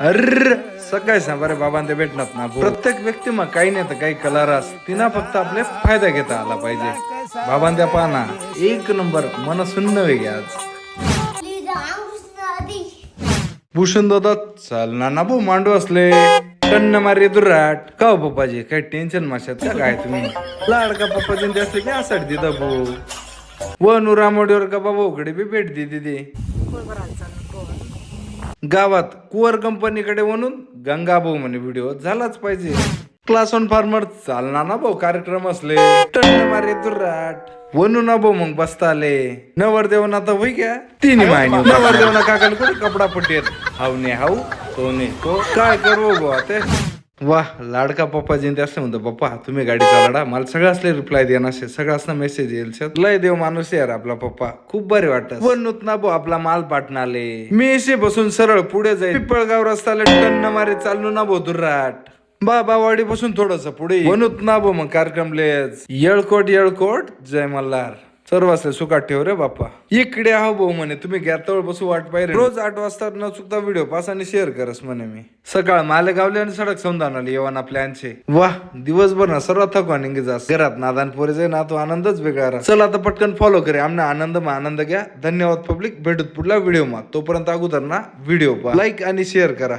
अर सकाळी सांबारे बाबां ते भेटणार ना प्रत्येक व्यक्ती मग काही नाही तर काही कलारास तिना फक्त आपले फायदा घेता आला पाहिजे. बाबां त्या पाना. एक नंबर मन सुन्न वेगळे आज. भूषण दादा चाल ना ना भाऊ मांडू असले. टन्न मारे दुराट. का हो पप्पाजी काही टेन्शन माशात का? काय तुम्ही? लाडका पप्पाजी ते असले की आसाड दिदा भाऊ व नुरामोडीवर का बाबा उघडे बी भेट दे दिदी गावात कुवर कंपनीकडे म्हणून गंगा भाऊ म्हणे व्हिडिओ झालाच पाहिजे. क्लास वन फार्मर चालणार ना भाऊ कार्यक्रम असले? मारे दुराट वनू ना भाऊ मग बसता आले नवरदेव ना तर होई घ्या तिन्ही मायने. नवरदेव ना काकाला कोणी कपडा पट्टीत हाव ने हाव तो ने तो. काय करू बुवा ते वाह लाडका पप्पा ते असं म्हणतो पप्पा तुम्ही गाडी चालडा मला सगळं असले रिप्लाय देणार असे सगळं असं मेसेज येईल. लय देव माणूस यार आपला पप्पा. खूप बरे वाटत. वनूत ना भाऊ आपला माल पाटणाले. मी असे बसून सरळ पुढे जाईल पिपळगाव रस्त्याला टन्न मारे चालू ना भाऊ दुर्राट. बाबावाडी पासून थोडस पुढे वनूत ना भाऊ मग कार्यक्रम लेच येळकोट येळकोट. जय मल्हार. सर्व असले सुखात ठेव रे बाप्पा. इकडे आहो भाऊ म्हणे तुम्ही गॅतवळ बसू वाट पाहिजे रोज आठ वाजता न चुकता व्हिडिओ पास आणि शेअर करस म्हणे मी. सकाळ मालेगावले आणि सडक समजावून आले येवाना प्लॅनचे वा दिवसभर ना सर्व थकवा निघे जास. घरात नादान पोरे जाई ना तो आनंदच वेगळा चल चला आता पटकन फॉलो करे आमना आनंद मा आनंद घ्या. धन्यवाद पब्लिक भेटूत पुढला व्हिडिओ मा. तोपर्यंत अगोदर ना व्हिडिओ पहा. लाईक आणि शेअर करा.